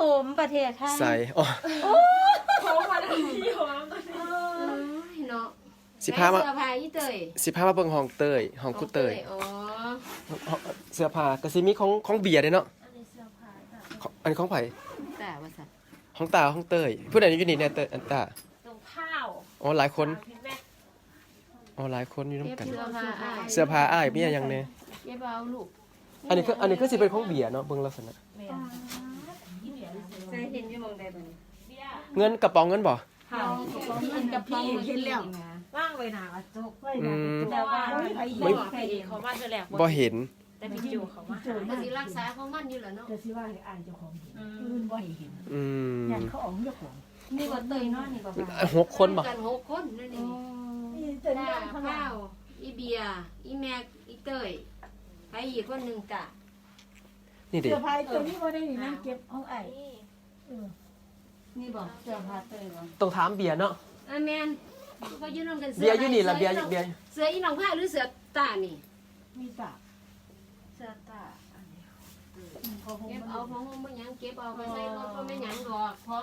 ผมประเทศไทยใส่อ๋อเขามาทันทีหอมเอ้ยเนาะสิพามาเสื้อผ้าอีเตยสิพามาเบิ่งห้องเตยห้องกูเตยอ๋อเสื้อผ้าก็สิมีของของเบียร์เด้เนาะอันนี้เสื้อผ้าจ้ะของอันของไผแต่ว่าสัตว์ของตาของเตยผู้ใดอยู่นี่เนี่ยเตยอันตาตรงข้าวอ๋อหลายคนพี่แม่อ๋อหลายคนอยู่นํเก็บกัน เสื้อผ้าอ้ายเสื้อผ้าอ้ายมีหยังแน่เก็บเอาลูกอันนี้คืออันนี้คือสิเป็นของเบียร์เนาะเบิ่งลักษณะ แม่เคยเห็นอยู่หมองใดบ่นี่เบี้ยเงินกระป๋องเงินบ่ข้าวมันกับพี่เห็นแล้วว่างไว้หนากระจกอืมแต่ว่าไม่ไม่ใครเองเขามาเธอแหลกบ่เห็นแต่พี่จูเขามาหามันสิรักษาของมันอยู่แหละเนาะแต่สิว่าให้อ่านเจ้าของเห็นอื่นบ่ให้เห็นอืมยันเขาเออกเจ้าของนี่บ่เตยเนาะนี่บ่ว่าหกคนบ่กันหกคนนั่นเองนี่เต็มตาย่างข้างหลัข้างวอีเบียร์อีแม็กอีเตยไปอีกคนหนึ่งจ้ะนี่ดิเสื้อผ้าตัวนี้บ่ได้นี่นั่งเก็บเอาไอ้ เออนี่บ่เสื้อผ้าเตยบ่ต้องถามเบียร์เนาะ อะแมนก็ยืนนำกันเบียร์อยู่นี่ล่ะเบียร์เบียร์ เสืออีหนองผ้าหรือเสือตานี่ มีตากเสื้อตาอันนี้เขาคงเก็บมันเอาของมันยังเก็บเอาไปใส่รถก็ไม่หยังดอกของ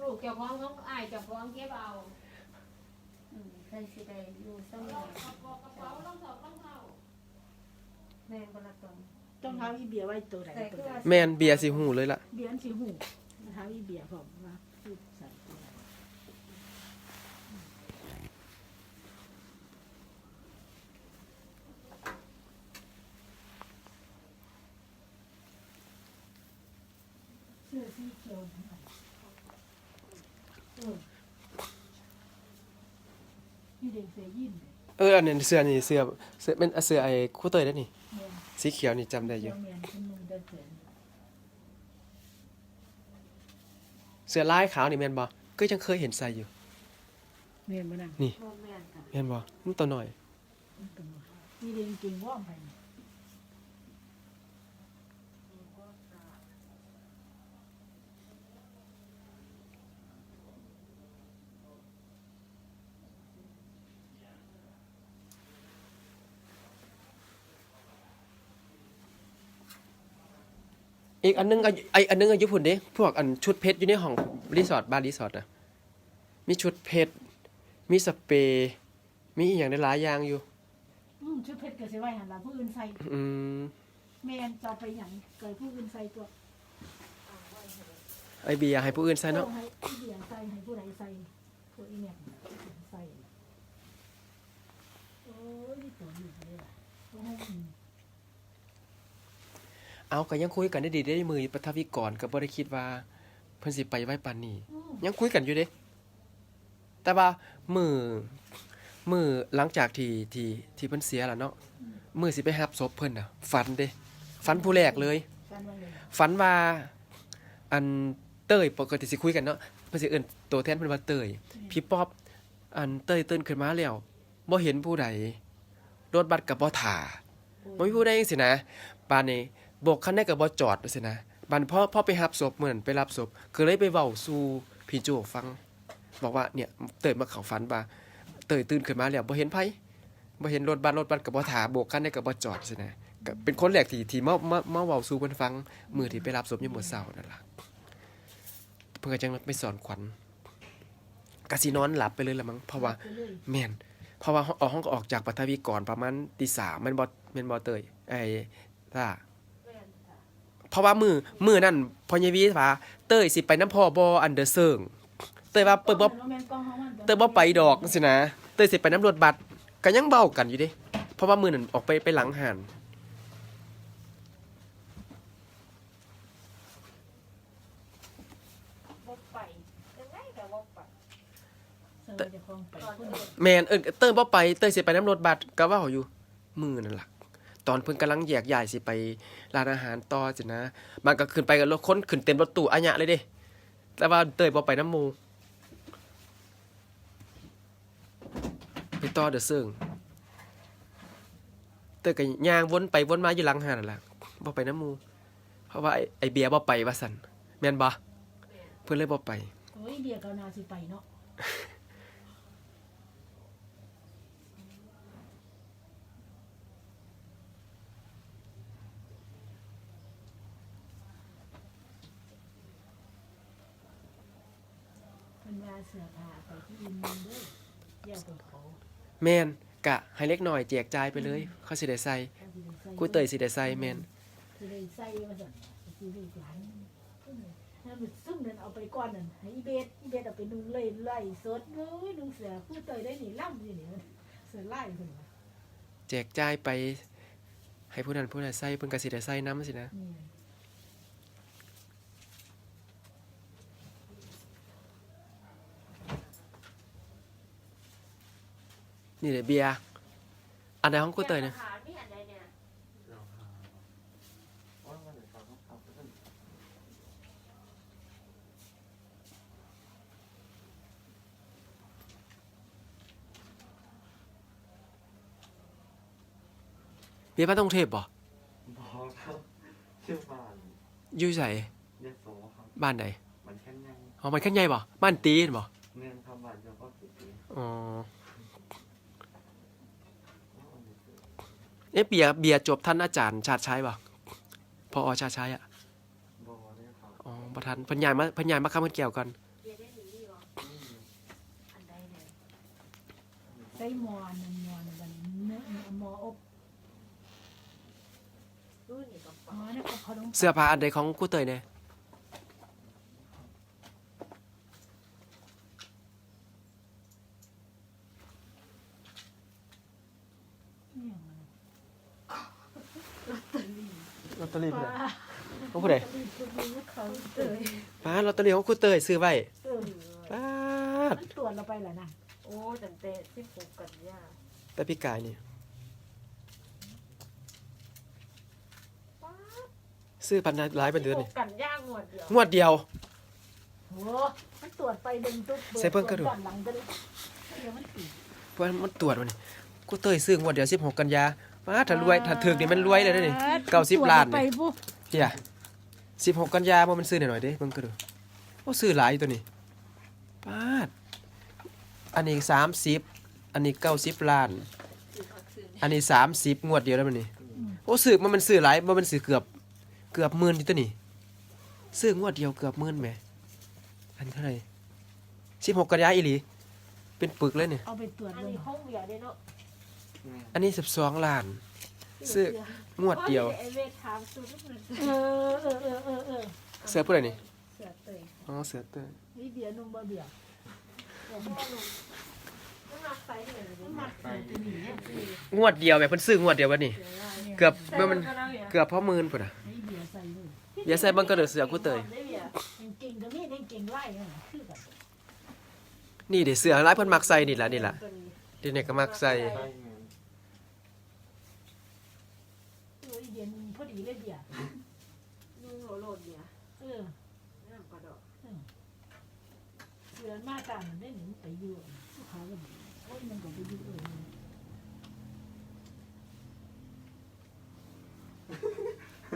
ลูกเจ้าของของอ้ายเจ้าของเก็บเอาอืมใครสิได้อยู่ซ้ำนี่แม่นบ่ละตรงต้องเท้าอีเบียร์ไว้ตัวใดแต่ตัคืวอใดว่าแม่นเบียร์สิหูเลยล่ะเบียร์อันสิหู เท้าอีเบียร์พร้อมว่าพูดใส่ตัวใดเสื้อสีเขียวทั้งหลายเออนี่เด็กเสื้อยีนส์เอออันนี้เสื้อนี่เสื้อเสื้อเป็นเสื้อไอ้คู่เตยได้นี่แม่นสีเขียวนี่จำได้อเขียู่ยวแม่นคุณนุ่งได้เสื้อ เสื้อลายขาวนี่แม่นบ่ก็ยังเคยเห็นใส่อยู่แม่นบ่นั่งนี่บ่แม่นค่ะแม่นบ่มันตัวหน่อย มันเป็นว่านี่เด็กจริงว่อมไปนี่ อีกอันนึงก็ไออันนึงอายุพุ่นเด้พวกอันชุดเพชรอยู่ในห้องรีสอร์ทบ้านรีสอร์ทน่ะมีชุดเพชรมีสเปรย์มีอีหยังได้หลายอย่างอยู่ อืมชุดเพชรก็สิไว้หันหลังผู้อื่นใส่อืมแม่นจะเอาไปหยังเกิดผู้อื่นใส่ตัวไอเบียร์ให้ผู้อื่นใส่เนาะอให้ผู้เดียใส่ให้ผู้ใดใส่ผู้อีเนี่ยใส่โอ้ยนี่ตัวอยู่เลยล่ะโอ้ย เอาก็ยังคุยกันได้ดีได้มือปฐวิกรก็บ่ได้คิดว่า เพิ่นสิไปไว้ปานนี้อืมยังคุยกันอยู่เด้ แต่ว่ามือมือหลังจากที่ที่ที่เพิ่นเสียแล้วเนาะมือสิไปรับศพเพิ่นน่ะฝันเด้ฝันผู้แรกเลยกันว่าเลย ฝันว่าอันเต้ยปกติสิคุยกันเนาะเพิ่นสิเอิ้นตัวแทนเพิ่นว่าเต้ยพี่ป๊อบอันเต้ยตื่นขึ้นมาแล้วบ่เห็นผู้ใดรถบัสก็บ่ถ่าบ่มีผู้ใดจังซี่นะปานนี้โบกคันใดก็บ่จอดจังซี่นะบัดพอพ่อไปรับศพเหมือนไปรับศพก็เลยไปเว้าสู่พี่โจฟัง บอกว่าเนี่ยเตยมาเขาฝันว่าเตยตื่นขึ้นมาแล้วบ่เห็นไผบ่เห็นรถบัสรถบัสก็บ่ถาโบกคันใดก็บ่จอดจังซี่นะก็เป็นคนแรกที่ที่มามามาเว้าสู่เพิ่นฟังมือที่ไปรับศพยามมื้อเช้านั่นล่ะเพิ่นก็จังไปสอนขวัญกะสินอนหลับไปเลยละมั้งเพราะว่าเลยแม่นเพราะว่าออกห้องก็ออกจากปัทวีก่อนประมาณตีสามแม่นบ่แม่นบ่เตยไอ้ล่ะ เพราะว่ามือมือนั่นพ่อใหญ่วีว่าเตยสิไปน้ำพ่อบ่อันเดอร์เซิงเตยว่าเปิดบ่แม่นกล้องของมันเตยบ่ไปดอกสินะเตยสิไปน้ำรถบัสก็ยังเว้ากันอยู่เด้เพราะว่ามือนั่นออกไปไปหลังหันบ่ไปยังไงแต่บ่ไปเสิร์ฟเจ้าของไปผู้เดียวแม่นเอิ้นเตยบ่ไปเตยสิไปน้ำรถบัสก็เว้าอยู่มือนั่นล่ะ ตอนเพิ่นกำลังแยกย้ายสิไปร้านอาหารต่อสินะ มันก็ขึ้นไปกับรถคนขึ้นเต็มรถตู้อะยะเลยเด้ แต่ว่าเตยบ่ไปน้ำหมูไปต่อเดอะเซิงเตยก็ย่างวนไปวนมาอยู่หลังหาดนั่นล่ะบ่ไปน้ำหมู เพราะว่าไอ้ไอเบียร์บ่ไปว่าซั่นแม่นบ่เพิ่นเลยบ่ไป โอ้ยเดียวก็นาสิไปเนาะ เสื้อผ้าไปที่ดินมันเด้ออย่าไปขอแม่นกะให้เล็กหน่อยแจกจ่ายไปเลยเขาสิได้ใส่เขาสิได้ใส่กูเตยสิได้ใส่แม่นสิได้ใส่ว่าซั่นสิได้หลานถ้ามันซุ่มนั่นเอาไปก่อนนั่นให้อีเบสอีเบสเอาไปนุ่งเลยไล่สดเอ้ยนุ่งเสื้อผู้เตยได้นี่ล่ำอยู่นี่เสื้อไล่เพิ่นว่าแจกจ่ายไป ให้ผู้นั้นผู้นั้นใส่เพิ่นก็สิได้ใส่นํสินะนี่ นี่แหละเบียร์อันไหนของกูเตยเนี่ยหานี่อันใดเนี่ยเบียร์บ้านต้องเทพบ่บอกครับชื่อบ้านอยู่ไสเยโสครับบ้านใดมันแค่ยังอ๋อมันขั้นใหญ่บ่บ้านตีนบ่เมืองทำบ้านเฉพาะสุดที่อ๋อ เอ๊ะเบียร์เบียร์จบท่านอาจารย์ชาติชัยบ่พออชาติชัยอะบอเนี่ยครับอ๋อบ่ทันเพิ่นย้ายมาเพิ่นย้ายมาค้ำเพิ่นแก้วก่อนเบียร์ได้หนีดีบ่นี่อันใดเนี่ยใส่หมอนั่นหมอนั่นบัดเนื้อหมออบรุ่นนี่ก็หมอนั่นก็ขนมเสื้อผ้าอันใดของกูเตยเนี่ยเนี่ย ลอตเตอรี่ผู้ใดของผู้ใดรีบไปดูเขาเตยป้าลอตเตอรี่ของกูเตยซื้อไว้เออป้าดมันตรวจเราไปแล้วนะโอ้ตั้งแต่สิบหกกันยาแต่พี่กายนี่ซื้อพันหลายเป็นเดือนนี่สิบหกกันยางวดเดียวงวดเดียวโอ้มันตรวจไปเบิ่งตุ๊บใส่เบิ่งกระดูกด้านหลังกันเลยเดี๋ยวมันติดเพราะมันตรวจวันนี้กูเตยซื้องวดเดียว 16 กันยา ป้าดถ้ารวยถ้าถึกนี่มันรวยเลยเด้อนี่90ล้านไปนี่ปุ๊บเฮีย16กันยาบ่มันซื้อหน่อยๆเด้เบิ่งก็ดูโอ้ซื้อหลายอยู่ตัวนี้ป้าดอันนี้30อันนี้90ล้าน อันนี้30งวดเดียวแล้วมันนี่โอ้ซื้อมันมันซื้อหลายบ่มันซื้อเกือบ เกือบหมื่นอยู่ตัวนี้ซื้องวดเดียวเกือบหมื่นแหมอันเท่าไหร่16กันยาอีหลีเป็นปึกเลยเนี่ยเอาไปตรวจอันเบิ่งนี้ห้องเบียร์ได้เนาะนี่ อันนี้12ล้าน ซื้องวดเดียว ไอเวทถามสุดทุกคนเออเออเออเออเออเสือผู้ใดนี่เสือเตยอ๋อเสือเตยนี่เบียร์นมบ่เบียร์มันมาใส่ที่ไหนเลยมันมักไปตัวนี้เนี่ยงวดเดียวแบบเพิ่นซื้องวดเดียวบัดนี้เกือบมันมันก็ได้เบียร์เกือบพอหมื่นพุ่นน่ะให้เบียร์ใส่เลยอย่าใส่เบิ่งก็เด้อเสือกูเตยได้เบียร์เก่งๆก็มีเก่งๆไล่เนี่ยคือกันนี่เด้เสือหลายเพิ่นมักใส่นี่ล่ะนี่ล่ะตัวนี้เดี๋ยวนี้ก็มักใส่ ไปเมือง เออเบียร์พอดีเลยเบียร์ นุ่งโหลดเบียร์ เออ น้ำกระดอก เสือนมาตามมันได้หนึ่งไปอยู่ภูเขากันโอ้ยมันก็ไปอยู่เออ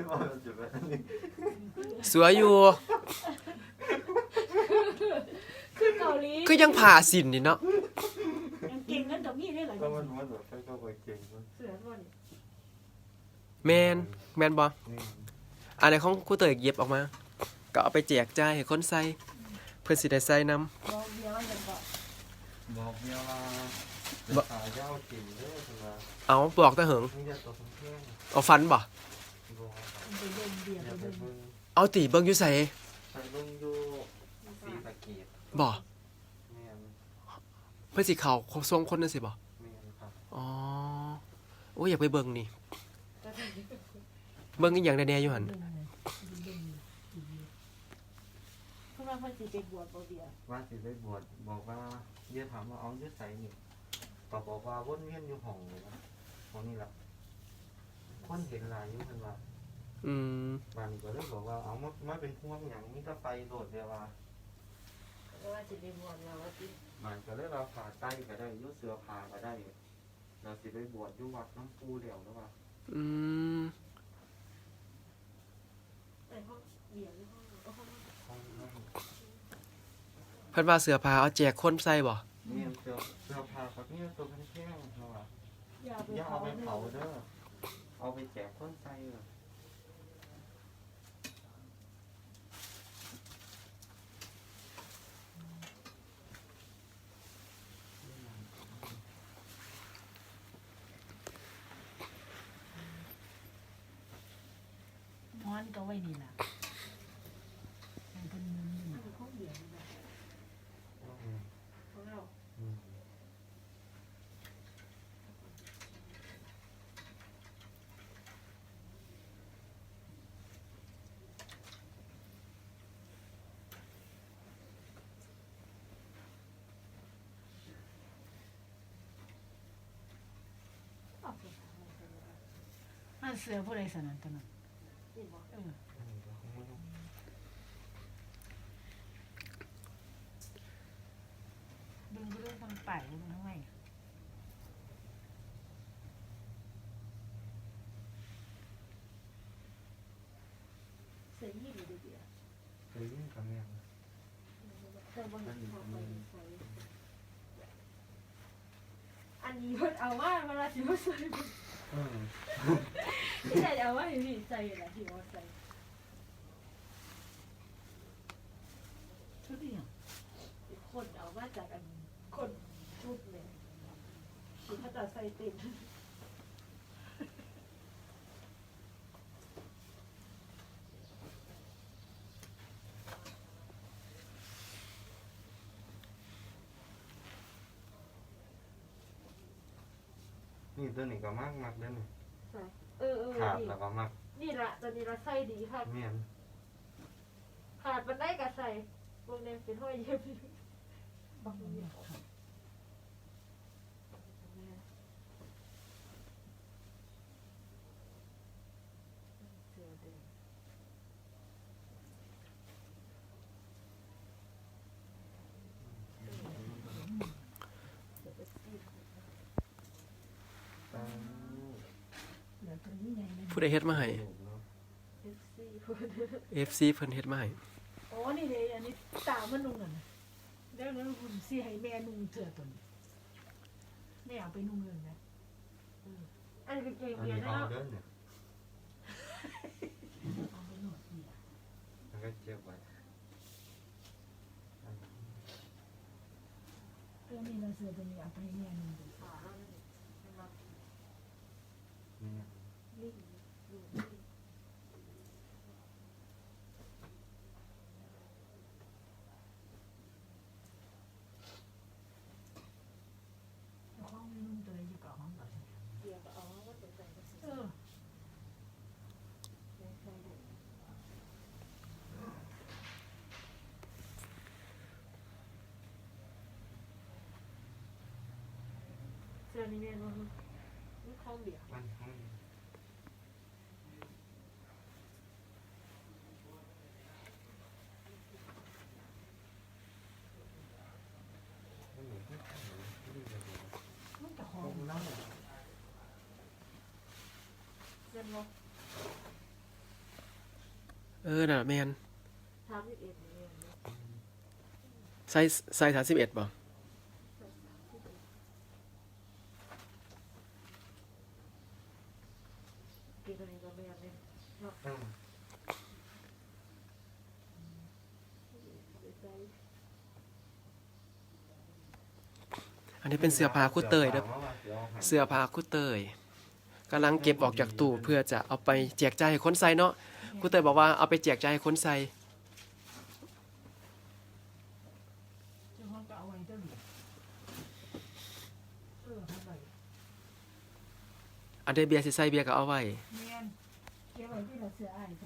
ว่ามันจะเป็นนนี้สวยอยู่คือเกาหลีคือยังผ่าสินนี่เนาะยังเก่งกันตรงนี้ได้หลายก็มันมันแบบไปก็ไปเก่งมันเสือบ่นแมนแมนบ่นี่อันไหนของกูเตยเย็บออกมา ก็เอาไปแจกจ่ายให้คนใส่ เพิ่นสิได้ใส่นํบอกเบียร์ว่าจะบอกบอกเมียว่าบ่จะขายเจ้ากินเด้อใช่ไหมเอาบอกตะเหิงนี่จะตัวแข็งเอาฟันบ่ๆบอกมันไปเล่นเบียร์อไปย่าไปเล่นเบิ่งเอาติเบิ่งอยู่ไสไปเบิ่งอยู่สีสะเกดบ่แม่นเพิ่นสิเข้าทรงคนนั่นสิบ่แม่นครับอ๋อโอ้ยอยากไปเบิ่งนี่ เบิ่งอีหยังแน่ๆอยู่หั่นเล่นเลยเล่น เพราะว่าเขาสิไปบวชบ่เบียร์ว่าสิไปบวชบอกว่าเดี๋ยวถามว่าเอาอยืดใส่นี่ก็บอกว่าวนเวียนอยู่ห้องเลยนะห้องนี้ละคนเห็นหลายอยู่เพิ่นว่าอืมบานก็เลยบอกว่าเอามามาเป็นพวงหยังมีแต่ไฟโดดเดียวว่าก็ว่าจะไปบวชแล้วว่าติบานก็เลยเราผ่าไต้ก็ได้อยุเสือผ่าก็ได้เราสิไปบวชอยู่วัดน้ำปูเดียวแล้วว่าอืมไอห้องเบียร์ในห้ พันว่าเสื้อผ้าเอาแจกคนใส่บ่นี่เเสื้อผ้ากับนี่ตัวแข็งๆเขาอ่อย่าเอาไปเผาเด้อเอาไปแจกคนใส่ม้นก็ไว้นี่ะ อันเสือผู้ใดสนั่นตัวนั้นนี่บอกเอออันนี้ก็คงไม่ต้องเบิ่งเรื่องทางป่ายเบิ่งทางไงใส่ยี่หรือเบียร์เคยยิ่งกับแม่งแต่บางทีเขาไปใส่อันนี้เพิ่นเอาว่าเวลาสิมาใส่อืม ที่ไหนเอาว่าให้พี่ใส่แหละที่ว่าใส่ชุดนี้หยังคนเอามาจากอันคนชุดเลยที่เขาจะใส่ต็มนี่ตัวนี้ก็มากมากเด้อนี่ใส่ เออเออขาดนี่แล้วก็มากนี่ละตัวนี้เราใส่ดีค่ะแม่นขาดมันได้กับใส่วงเนมเป็นห้อยเย็บอยู่บังเนี่ยครับ เสือแดง ตา เหลือตัวนี้ใหญ่เลยผู้ใดเฮ็ดมาให้ลูกเนาะเอฟซีคน FC เพิ่นเฮ็ดมาให้อ๋อนี่เลยอันนี้ตามันนุ่งนั่นน่ะเดี๋ยวนั้นคุณสิให้แม่นุ่งเสื้อตัวนี้แม่เอาไปนุ่งเลยนะอันนี้เก่งอันเบียนี้ร์นะเอาเนาะเด้อเนี่ยเอาไปนวดเนี่ยแล้วก็เจ็บไว้เรื่องนี้เราเสื้อตัวนี้เอาไปให้แม่นุ่งดูขาเราเนี่ ยมันมานี่ลิ่งอยู่ลิ่ง เอาของไม่นุ่งตัวนี้อยู่กับห้องก่อน เบียร์ก็เอาว่าตัวใส่ก็ใส่ เออ ใส่ได้เสื้อนี่แม่นบ่ฮู้นี่ของเบียร์ มันห้องมันเหมือนที่เขาเหมือนที่เดียวกัน มันจะหอ ห้อ ม งนั่ง เสื้อบ่เออน่ะแม่น31นี่แม่นบ่ไซส์ไซส์31บ่กินตัวนี้ก็แม่นเลยอืมใส่อันนี้เป็นเสื้อผ้าคุเตยเด้อเสื้อผ้าคุเตย กำลังเก็บออกจากตู้เพื่อจะเอาไปแจกจ่ายให้คนใส่เนาะครูเตยบอกว่าเอาไปแจกจ่ายให้คนใส่เจ้าของก็เอาไว้เจ้าหลีเออทำไว้อันใดเบียร์สิใส่เบียร์ก็เอาไว้แม่นเก็บไว้ที่เราเสืออ้ายสองตัวนี้ใส่